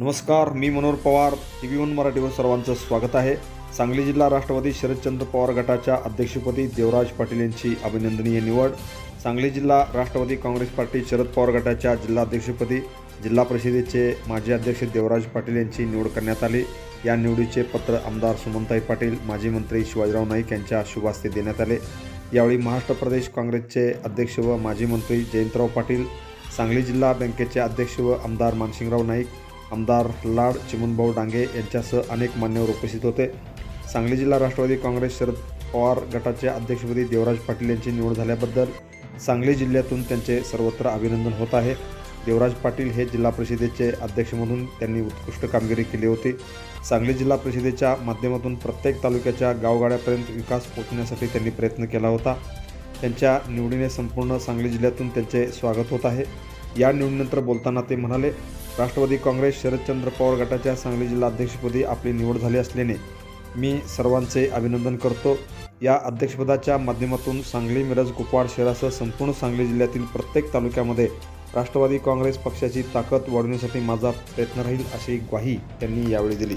नमस्कार मी Manohar Pawar. T V one मराठीवर सर्वांचं स्वागत आहे. सांगली जिल्हा राष्ट्रवादी शरदचंद्र पवार गटाच्या अध्यक्षपदी देवराज पाटील यांची अभिनंदनीय निवड. सांगली जिल्हा राष्ट्रवादी काँग्रेस पार्टी शरद पवार गटाच्या जिल्हाध्यक्षपदी जिल्हा परिषदेचे माजी अध्यक्ष देवराज पाटील यांची निवड करण्यात आली. या निवडीचे पत्र आमदार सुमंताई पाटील माजी मंत्री शिवाजीराव नाईक यांच्या शुभास्ते देण्यात आले. यावेळी महाराष्ट्र प्रदेश काँग्रेसचे अध्यक्ष व माजी मंत्री जयंतराव पाटील सांगली जिल्हा बँकेचे अध्यक्ष व आमदार मानसिंगराव नाईक आमदार लाड चिमनभाऊ डांगे यांच्यासह अनेक मान्यवर उपस्थित होते. सांगली जिल्हा राष्ट्रवादी काँग्रेस शरद पवार गटाच्या अध्यक्षपदी देवराज पाटील यांची निवड झाल्याबद्दल सांगली जिल्ह्यातून त्यांचे सर्वत्र अभिनंदन होत आहे. देवराज पाटील हे जिल्हा परिषदेचे अध्यक्ष म्हणून त्यांनी उत्कृष्ट कामगिरी केली होती. सांगली जिल्हा परिषदेच्या माध्यमातून प्रत्येक तालुक्याच्या गावगाड्यापर्यंत विकास पोहोचण्यासाठी त्यांनी प्रयत्न केला होता. त्यांच्या निवडीने संपूर्ण सांगली जिल्ह्यातून त्यांचे स्वागत होत आहे. या निवडीनंतर बोलताना ते म्हणाले राष्ट्रवादी काँग्रेस शरदचंद्र पवार गटाच्या सांगली जिल्हा अध्यक्षपदी आपली निवड झाली असल्याने मी सर्वांचे अभिनंदन करतो. या अध्यक्षपदाच्या माध्यमातून सांगली मिरज कुपवाड शहरासह संपूर्ण सांगली जिल्ह्यातील प्रत्येक तालुक्यामध्ये राष्ट्रवादी काँग्रेस पक्षाची ताकद वाढवण्यासाठी माझा प्रयत्न राहील अशी ग्वाही त्यांनी यावेळी दिली.